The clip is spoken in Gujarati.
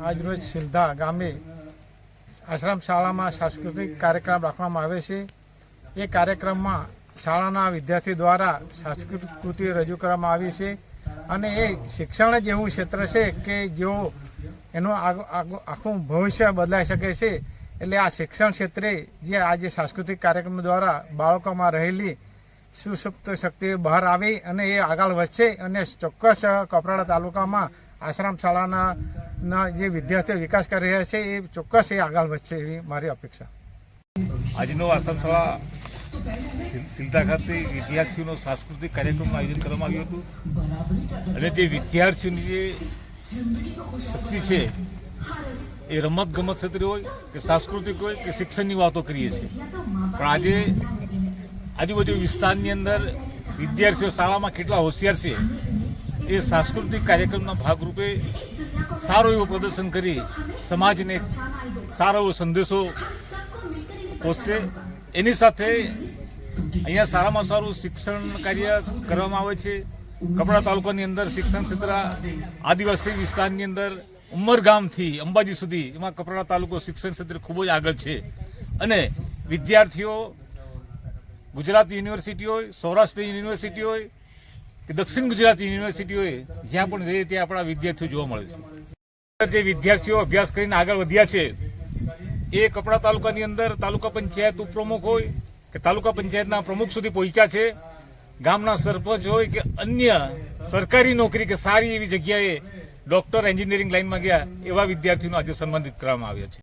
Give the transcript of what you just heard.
આજરોજ સિલધા ગામે આશ્રમ શાળામાં સાંસ્કૃતિક કાર્યક્રમ રાખવામાં આવે છે. એ કાર્યક્રમમાં શાળાના વિદ્યાર્થી દ્વારા સાંસ્કૃતિક કૃતિ રજૂ કરવામાં આવી છે અને એ શિક્ષણ જ એવું ક્ષેત્ર છે કે જેઓ એનું આખું ભવિષ્ય બદલાઈ શકે છે. એટલે આ શિક્ષણ ક્ષેત્રે જે આજે સાંસ્કૃતિક કાર્યક્રમ દ્વારા બાળકોમાં રહેલી સુસુપ્ત શક્તિ બહાર આવી અને એ આગળ વધશે અને ચોક્કસ કપરાડા તાલુકામાં આશ્રમ શાળાના ના જે વિદ્યાર્થીઓ વિકાસ કરી રહ્યા છે, એ ચોક્કસ એ આગળ વધશે એવી મારી અપેક્ષા. આજનો આશ્રમ શાળા સિલતા ખાતે વિદ્યાર્થીઓનો સાંસ્કૃતિક કાર્યક્રમનું આયોજન કરવામાં આવ્યું હતું. અને જે વિદ્યાર્થીઓની જે શક્તિ છે, એ રમત ગમત ક્ષેત્રે હોય કે સાંસ્કૃતિક હોય કે શિક્ષણની વાતો કરીએ છીએ. પણ આજે આજુબાજુ વિસ્તારની અંદર વિદ્યાર્થીઓ શાળામાં કેટલા હોશિયાર છે એ સાંસ્કૃતિક કાર્યક્રમના ભાગરૂપે સારું એવું પ્રદર્શન કરી સમાજને સારો એવો સંદેશો પહોંચશે. એની સાથે અહીંયા સારામાં સારું શિક્ષણ કાર્ય કરવામાં આવે છે. કપડા તાલુકાની અંદર શિક્ષણ ક્ષેત્ર આદિવાસી વિસ્તારની અંદર ઉમરગામથી અંબાજી સુધી એમાં કપડા તાલુકો શિક્ષણ ક્ષેત્રે ખૂબ જ આગળ છે. અને વિદ્યાર્થીઓ ગુજરાત યુનિવર્સિટી હોય, સૌરાષ્ટ્ર યુનિવર્સિટી હોય કે દક્ષિણ ગુજરાત યુનિવર્સિટીઓએ જ્યાં પણ જઈએ ત્યાં આપણા વિદ્યાર્થીઓ જોવા મળે છે. જે વિદ્યાર્થીઓ અભ્યાસ કરીને આગળ વધ્યા છે, એ કપડા તાલુકાની અંદર તાલુકા પંચાયત ઉપપ્રમુખ હોય કે તાલુકા પંચાયતના પ્રમુખ સુધી પહોંચ્યા છે, ગામના સરપંચ હોય કે અન્ય સરકારી નોકરી કે સારી એવી જગ્યાએ ડોક્ટર એન્જિનિયરિંગ લાઇનમાં ગયા એવા વિદ્યાર્થીઓને આજે સન્માનિત કરવામાં આવ્યા છે.